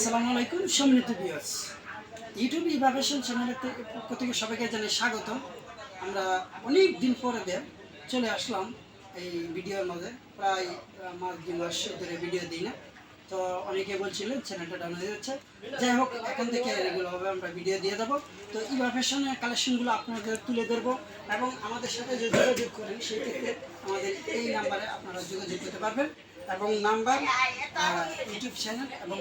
আসসালামু আলাইকুম viewers YouTube ইভাবেশন চ্যানেলের পক্ষ থেকে সবাইকে জানাই স্বাগত আমরা অনেক দিন পরে দিয়ে চলে আসলাম এই ভিডিওর মধ্যে প্রায় আমার দুই মাস ধরে ভিডিও দিই না। তো অনেকে বলছিলেন চ্যানেলটা ডাউন হয়ে যাচ্ছে। যাই হোক, এখান থেকে রেগুলারভাবে আমরা ভিডিও দিয়ে দেবো। তো ইভাবেশনের কালেকশনগুলো আপনাদের তুলে ধরবো এবং আমাদের সাথে যে যোগাযোগ করেন, সেই ক্ষেত্রে আমাদের এই নাম্বারে আপনারা যোগাযোগ করতে পারবেন। এবং নাম্বার ইউটিউব চ্যানেল এবং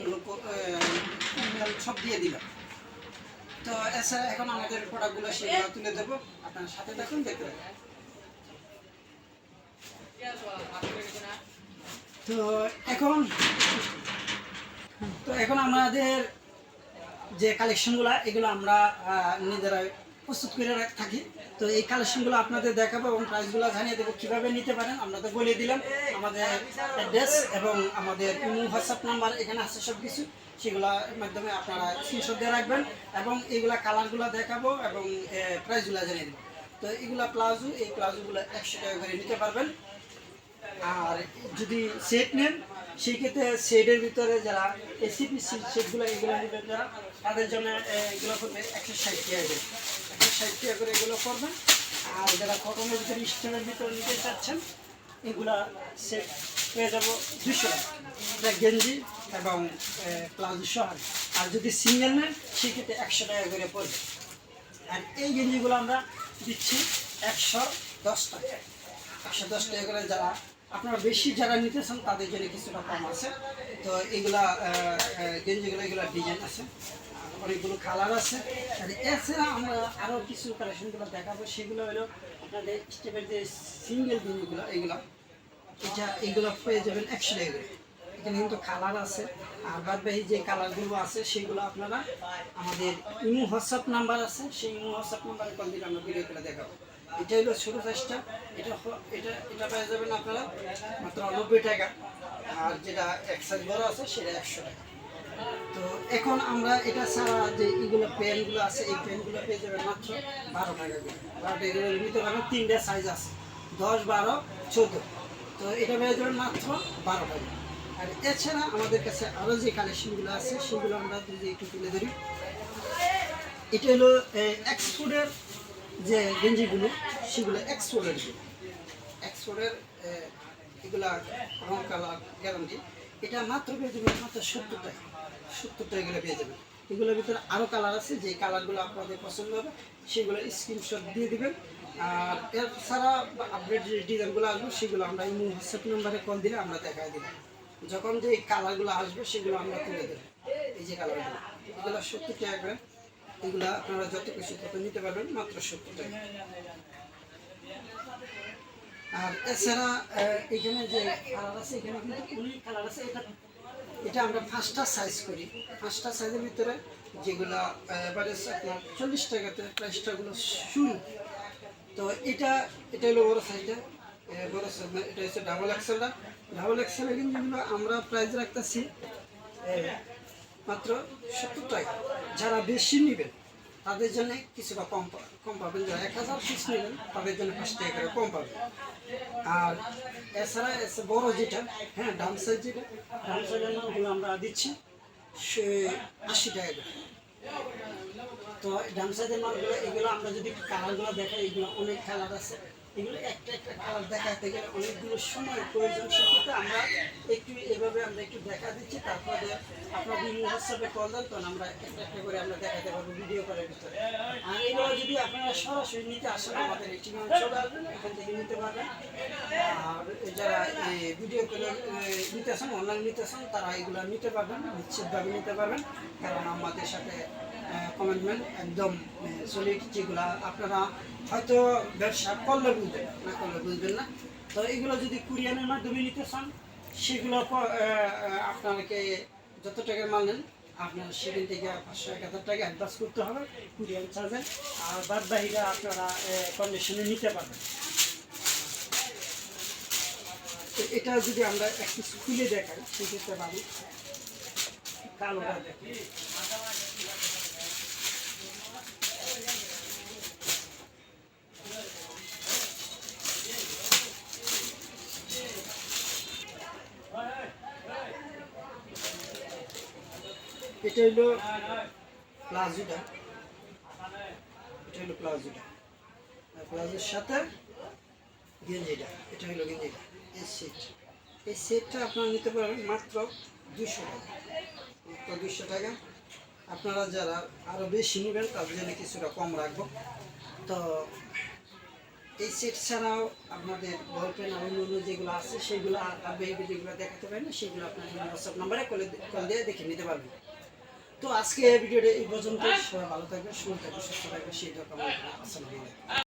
ইমেল সব দিয়ে দিলাম তো এছাড়া এখন আমাদের প্রোডাক্টগুলো সেগুলো তুলে দেবো। আপনার সাথে দেখুন দেখতে তো এখন তো এখন আমাদের যে কালেকশনগুলো এগুলো আমরা নিজেরা প্রস্তুত করে রাখ- থাকি। তো এই কালেকশনগুলো আপনাদের দেখাবো এবং প্রাইসগুলো জানিয়ে দেবো কীভাবে নিতে পারেন। তো বলে দিলাম, আমাদের অ্যাড্রেস এবং আমাদের ইমো হোয়াটসঅ্যাপ নাম্বার এখানে আছে সব কিছু সেগুলোর মাধ্যমে আপনারা স্ক্রিনশট দিয়ে রাখবেন এবং এইগুলা কালারগুলো দেখাবো এবং প্রাইসগুলো জানিয়ে দেবো। তো এগুলা প্লাজো, এই প্লাজোগুলো একশো টাকা করে নিতে পারবেন। আর যদি সেট নেন সেই ক্ষেত্রে সেটের ভিতরে যারা এসিপি সেটগুলো এগুলো নেবেন যারা, তাদের জন্য এগুলো করবে একশো ষাট টাকা করে। একশো ষাট টাকা করে এগুলো করবেন। আর যারা কটনের ভিতরে স্টোনের ভিতরে নিতে চাচ্ছেন, এগুলা সেট পেয়ে যাব দুশো টাকা। গেঞ্জি এবং প্লাজো সহ। আর যদি সিঙ্গেল নেন, সেক্ষেত্রে একশো টাকা করে পড়বে। আর এই গেঞ্জিগুলো আমরা দিচ্ছি একশো দশ টাকা। একশো দশ টাকা করে যারা আপনারা বেশি যারা নিতে চান তাদের জন্য কিছুটা কম আছে। তো এগুলা গেঞ্জিগুলো, এগুলো ডিজাইন আছে। অনেকগুলো কালার আছে। আর এছাড়া আমরা আরও কিছু কালেকশনগুলো দেখাবো। সেগুলো হলো আপনাদের স্টেপের যে সিঙ্গেল গেঞ্জিগুলো এগুলো। এটা, এগুলো পেয়ে যাবেন একশো টাকা এখানে কিন্তু কালার আছে। আর বাদ বাকি যে কালারগুলো আছে, সেগুলো আপনারা আমাদের ইমো হোয়াটসঅ্যাপ নাম্বার আছে। সেই ইমো হোয়াটসঅ্যাপ নাম্বারে কল দিলে আমরা ভিডিও করে দেখাবো। এটা হলো ছোটো সাইজটা এটা এটা এটা পেয়ে যাবেন আপনারা মাত্র নব্বই টাকা। আর যেটা এক সাইজ বড় আছে, সেটা একশো টাকা। তো এখন আমরা এটা ছাড়া যে এগুলো পেনগুলো আছে, এই পেনগুলো পেয়ে যাবেন মাত্র বারো টাকা করে। বারো টাকা নিতে পারবেন তিনটা সাইজ আছে। দশ, বারো, চোদ্দ। তো এটা পেয়ে যাবেন মাত্র বারো টাকা। আর এছাড়া আমাদের কাছে আরও যে কালেকশনগুলো আছে, সেগুলো আমরা যদি একটু তুলে ধরি। এটা হলো এক্সপোর্টের যে গেঞ্জিগুলো, সেগুলো এক্সপোর্টের এক্সপোর্টের এগুলা রং কালার গ্যারান্টি। এটা মাত্র পেয়ে যাবেন মাত্র সত্তর টাকা। সত্তর টাকা করে পেয়ে যাবেন। এগুলোর ভিতরে আরও কালার আছে, যে কালারগুলো আপনাদের পছন্দ হবে, সেগুলো স্ক্রিনশট দিয়ে দেবেন। আর এছাড়া আপডেট যে ডিজাইনগুলো আসবে, সেগুলো আমরা ইমো হোয়াটসঅ্যাপ নাম্বারে কল দিলে আমরা দেখাই দেবো যখন যে কালারগুলো আসবে, সেগুলো আমরা তুলে দেবো। এই যে কালারগুলো, এগুলো সত্তর টাকা এগুলো আপনারা যত খুশি তত নিতে পারবেন, মাত্র সত্তর আর এছাড়া এখানে যে কালার আছে, এখানে কিন্তু অনেক কালার আছে। এটা এটা আমরা পাঁচটা সাইজ করি। ফার্স্টটা সাইজের ভিতরে যেগুলো এবারে আপনার চল্লিশ টাকাতে প্রাইসটাগুলো শুরু। তো এটা এটা হলো বড় সাইজটা বড় সাইজ এটা হচ্ছে ডাবল এক্সেলটা ডাবল এক্সেলে কিন্তু আমরা প্রাইস রাখতেছি মাত্র সত্তর টাকা। যারা বেশি নেবেন, তাদের জন্য কিছুটা কম কম পাবেন। যারা এক হাজার পিস নেবেন, তাদের জন্য পাঁচ টাকা করে কম পাবেন। আর এছাড়া বড় যেটা হ্যাঁ ডান সাইজ যেটা, ডান সাইজের নামগুলো আমরা দিচ্ছি, সে আশি টাকা করে। তো ডান সাইডের মালগুলো, এগুলো আমরা যদি কালারগুলো দেখাই, এগুলো অনেক কালার আছে। একটা একটা দেখাতে গেলে অনেকগুলো সময় প্রয়োজন। সেক্ষেত্রে আমরা একটু এভাবে আমরা একটু দেখা দিচ্ছি, তারপরে আপনার বিভিন্ন হোয়াটসঅ্যাপে আমরা একটা একটা করে আমরা দেখাতে পারব ভিডিও করার ভিতরে। আর এগুলো যদি আপনারা সরাসরি নিতে আসেন আমাদের এই ঠিকানা এখান থেকে নিতে পারবেন। ভিডিও করে নিতে আসেন অনলাইন নিতে আসেন তারা এগুলো নিতে পারবেন, নিশ্চিতভাবে নিতে পারবেন। কারণ আমাদের সাথে কমেন্টমেন্ট একদম সলিড যেগুলো আপনারা হয়তো ব্যবসা করলে বুঝবেন, না করলে বুঝবেন না। তো এগুলো যদি কুরিয়ানের মাধ্যমে নিতে চান, সেগুলো আপনাকে যত টাকার মাল নেন, আপনার সেখান থেকে পাঁচশো, এক হাজার টাকা অ্যাডভান্স করতে হবে কুরিয়ান চার্জে আর বাদ বাহিরা আপনারা কন্ডিশনে নিতে পারবেন। এটা যদি আমরা একটু খুলে দেখাই, সেক্ষেত্রে ভালো কালোটা এটা হইল প্লাজোটা এটা হইল প্লাজোটা প্লাজোর সাথে গেঞ্জিটা এটা হইল গেঞ্জিটা এই সেট এই সেটটা আপনারা নিতে পারবেন মাত্র দুশো টাকা। মাত্র দুশো টাকা। আপনারা যারা আরও বেশি নেবেন তাদের জন্য কিছুটা কম রাখব। তো এই সেট ছাড়াও আপনাদের বলপেন আর অন্য যেগুলো আছে, সেগুলো আর বেবি যেগুলো দেখাতে পারেন সেগুলো আপনার হোয়াটসঅ্যাপ নাম্বারে কলে কল দিয়ে দেখে নিতে পারবেন। তো আজকে ভিডিওটা এই পর্যন্ত সবাই ভালো থাকবে সুস্থ থাকবে সুস্থ থাকবে সেই দরকার আসসালামু আলাইকুম।